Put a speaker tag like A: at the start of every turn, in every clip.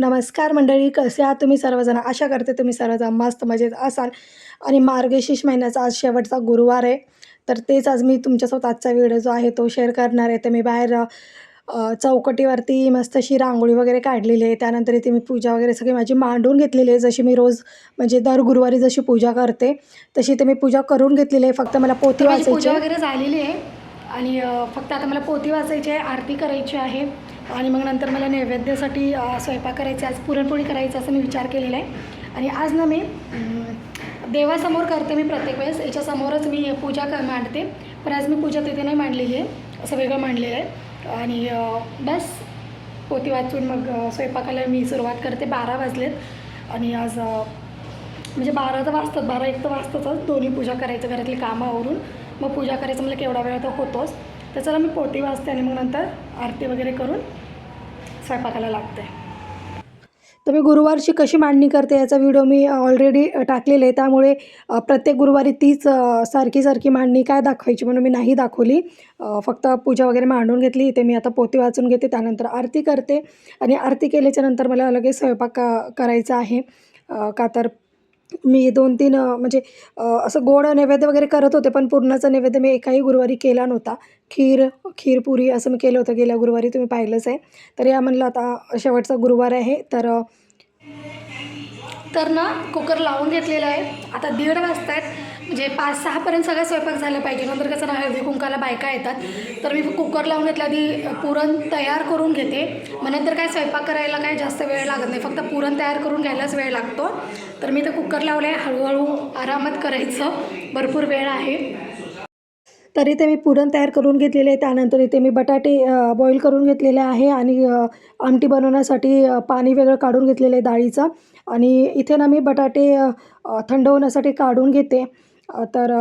A: नमस्कार मंडळी कसे आहात तुम्ही सर्वजण? आशा करते तुम्ही सर्वजण मस्त मजेत असाल. आणि मार्गशीर्ष महिन्याचा आज शेवटचा गुरुवार आहे. तर तेच आज मी तुमच्यासोबत आजचा व्हिडिओ जो आहे तो शेअर करणार आहे. तर मी बाहेर चौकटीवरती मस्त अशी रांगोळी वगैरे काढलेली आहे. त्यानंतर इथे मी पूजा वगैरे सगळी माझी मांडून घेतलेली आहे. जशी मी रोज म्हणजे दर गुरुवारी जशी पूजा करते तशी ते मी पूजा करून घेतलेली आहे. फक्त मला
B: माझी
A: वाचायची
B: पूजा. वगैरे झालेली आहे. आणि फक्त आता मला पोथी वाचायची आहे आरती करायची आहे. आणि मग नंतर मला नैवेद्यासाठी स्वयंपाक करायचा आज पुरणपोळी करायची असं मी विचार केलेला आहे. आणि आज ना मी देवासमोर करते मी प्रत्येक वेळेस याच्यासमोरच मी पूजा क मांडते. पण आज मी पूजा तिथे नाही मांडलेली आहे असं वेगळं मांडलेलं आहे. आणि बस पोती वाचून मग स्वयंपाकाला मी सुरुवात करते बारा वाजलेत. आणि आज म्हणजे बारा तर वाजतात बारा एक तर वाजतातच दोन्ही पूजा करायचं घरातली कामं आवरून. मग पूजा करायचं मला केवढा वेळ तर होतोच. तर चला मी पोटी वाजते आणि मग नंतर आरती वगैरे करून स्वयंपाकाला लागते
A: तर मी गुरुवारची कशी मांडणी करते याचा व्हिडिओ मी ऑलरेडी टाकलेला आहे. त्यामुळे प्रत्येक गुरुवारी तीच सारखी सारखी मांडणी काय दाखवायची म्हणून मी नाही दाखवली. फक्त पूजा वगैरे मांडून घेतली. इथे मी आता पोती वाचून घेते. त्यानंतर आरती करते. आणि आरती केल्याच्यानंतर मला लगेच स्वयंपाक करायचा आहे. का तर मी दोन तीन म्हणजे असं गोड नैवेद्य वगैरे करत होते पण पूर्णाचा नैवेद्य मी एकाही गुरुवारी केला नव्हता. खीर खीरपुरी असं मी केलं होतं गेल्या गुरुवारी तुम्ही पाहिलंच आहे. तर या म्हणलं आता शेवटचा गुरुवार आहे तर
B: तर ना कुकर लावून घेतलेला आहे. आता दीड वाजता आहेत म्हणजे पाच सहापर्यंत सगळा स्वयंपाक झाला पाहिजे. नंतर कसं ना हळदी कुंकाला बायका येतात. तर मी कुकर लावून घेतल्या आधी पुरण तयार करून घेते. मग नंतर काय स्वयंपाक करायला काय जास्त वेळ लागत नाही. फक्त पुरण तयार करून घ्यायलाच वेळ लागतो. तर मी ते कुकर लावलं आहे हळूहळू आरामात करायचं. भरपूर वेळ आहे.
A: तर इथे मी पुरण तयार करून घेतलेले आहे त्यानंतर इथे मी बटाटे बॉईल करून घेतलेले आहे आणि आमटी बनवण्यासाठी पाणी वेगळं काढून घेतलेलं आहे डाळीचं. आणि इथे ना मी बटाटे थंड होण्यासाठी काढून घेते. तर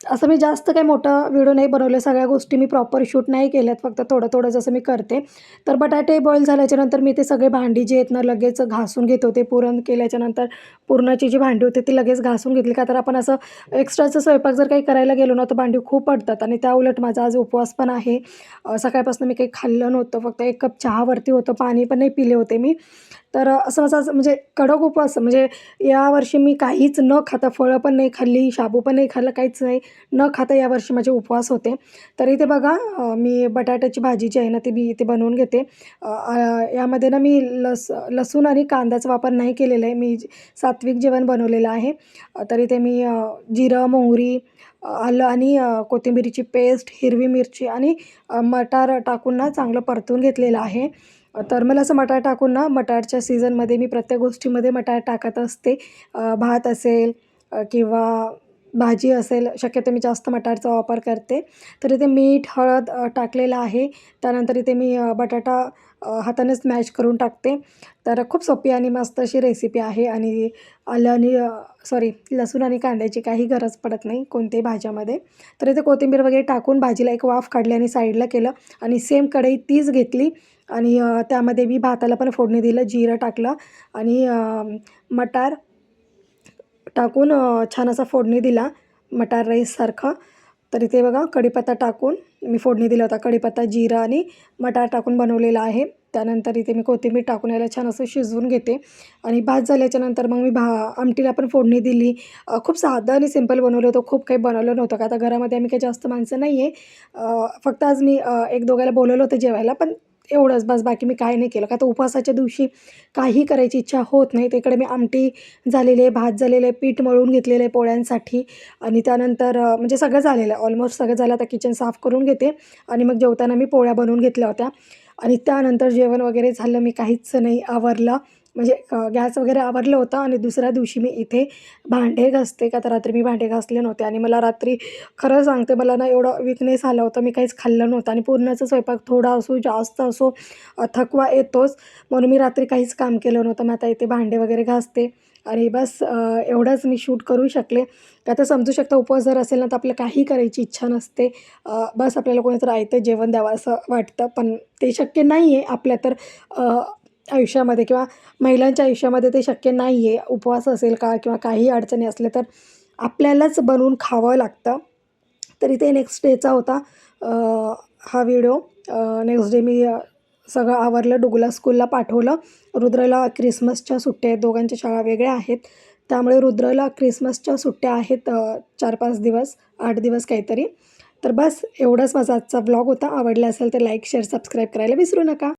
A: असं मी जास्त काही मोठा व्हिडिओ नाही बनवले सगळ्या गोष्टी मी प्रॉपर शूट नाही केल्यात. फक्त थोडं थोडं जसं मी करते. तर बटाटे बॉईल झाल्याच्यानंतर मी ते सगळे भांडी जे आहेत ना लगेच घासून घेत होते. पुरण केल्याच्यानंतर पुरणाची जी भांडी होती ती लगेच घासून घेतली. का तर आपण असं एक्स्ट्राचं स्वयंपाक जर काही करायला गेलो ना तर भांडी खूप पडतात. आणि त्या उलट माझा आज उपवास पण आहे. सकाळपासून मी काही खाल्लं नव्हतं. फक्त एक कप चहावरती होतं. पाणी पण नाही पिले होते मी. तर असं असं म्हणजे कडक उपवास म्हणजे यावर्षी मी काहीच न खाता फळं पण नाही खाल्ली शाबू पण नाही खाल्लं काहीच नाही न खाता यावर्षी माझे उपवास होते. तर इथे बघा मी बटाट्याची भाजी जी आहे ना ती मी इथे बनवून घेते. यामध्ये ना मी लस लसूण आणि कांद्याचा वापर नाही केलेला आहे. मी सात्विक जेवण बनवलेलं आहे. तर इथे मी जिरं मोहरी आलं आणि कोथिंबिरीची पेस्ट हिरवी मिरची आणि मटार टाकून ना चांगलं परतून घेतलेलं आहे. तर मला असं मटार टाकून ना मटारच्या सीझनमध्ये मी प्रत्येक गोष्टीमध्ये मटार टाकत असते. भात असेल किंवा भाजी असेल शक्यतो मी जास्त मटारचा वापर करते. तर इथे मीठ हळद टाकलेलं आहे. त्यानंतर इथे मी बटाटा हाताने स्मॅश करून टाकते. तर खूप सोपी आणि मस्त अशी रेसिपी आहे आणि आलं आणि सॉरी लसूण आणि कांद्याची काही गरज पडत नाही कोणत्याही भाज्यामध्ये. तर इथे कोथिंबीर वगैरे टाकून भाजीला एक वाफ काढली आणि साईडला केलं आणि सेम कढई तीच घेतली आणि त्यामध्ये मी भाताला पण फोडणी दिलं जिरं टाकलं आणि मटार टाकून छान असा फोडणी दिला मटार राईससारखा तर इथे बघा कढीपत्ता टाकून मी फोडणी दिला होता. कढीपत्ता जिरा आणि मटार टाकून बनवलेला आहे. त्यानंतर इथे मी कोथिंबीर टाकून याला छान असं शिजवून घेते. आणि भात झाल्याच्यानंतर मग मी भा आमटीला पण फोडणी दिली. खूप साधं आणि सिंपल बनवलं होतं. खूप काही बनवलं नव्हतं का? आता घरामध्ये आम्ही काही जास्त माणसं नाही आहे फक्त आज मी एक दोघायला बोलवलं होतं जेवायला पण एवढंच बस बाकी मी काय नाही केलं. का तर उपवासाच्या दिवशी काही करायची इच्छा होत नाही. तिकडे मी आमटी झालेले भात झालेले पीठ मळून घेतलेले पोळ्यांसाठी. आणि त्यानंतर म्हणजे सगळं झालेलं आहे. ऑलमोस्ट सगळं झालं. आता किचन साफ करून घेते. आणि मग जेवताना मी पोळ्या बनवून घेतल्या होत्या. आणि त्यानंतर जेवण वगैरे झालं. मी काहीच नाही आवरलं. म्हणजे गॅस वगैरे आवरलं होतं आणि दुसऱ्या दिवशी मी इथे भांडे घासते का? तर रात्री मी भांडे घासले नव्हते आणि मला रात्री खरं सांगते मला ना एवढं विकनेस आलं होतं मी काहीच खाल्लं नव्हतं आणि पूर्णाचा स्वयंपाक थोडा असो जास्त असो थकवा येतोच. म्हणून मी रात्री काहीच काम केलं नव्हतं. मग आता इथे भांडे वगैरे घासते आणि बस एवढंच मी शूट करू शकले. आता तर समजू शकता उपवास जर असेल ना तर आपल्याला काही करायची इच्छा नसते. बस आपल्याला कोणीतरी आयतं जेवण द्यावं असं वाटतं पण ते शक्य नाही आहे आपल्या तर आयुष्यामध्ये किंवा महिलांच्या आयुष्यामध्ये ते शक्य नाही आहे उपवास असेल का किंवा काही अडचणी असल्या तर आपल्यालाच बनवून खावं लागतं. तर इथे नेक्स्ट डेचा होता. हा व्हिडिओ नेक्स्ट डे मी सगळं आवरलं डुगला स्कूलला पाठवलं. रुद्रला क्रिसमसच्या सुट्ट्या आहेत. दोघांच्या शाळा वेगळ्या आहेत. त्यामुळे रुद्रला क्रिसमसच्या सुट्ट्या आहेत चार पाच दिवस आठ दिवस काहीतरी. तर बस एवढंच माझा आजचा ब्लॉग होता. आवडला असेल तर लाईक शेअर सबस्क्राईब करायला विसरू नका.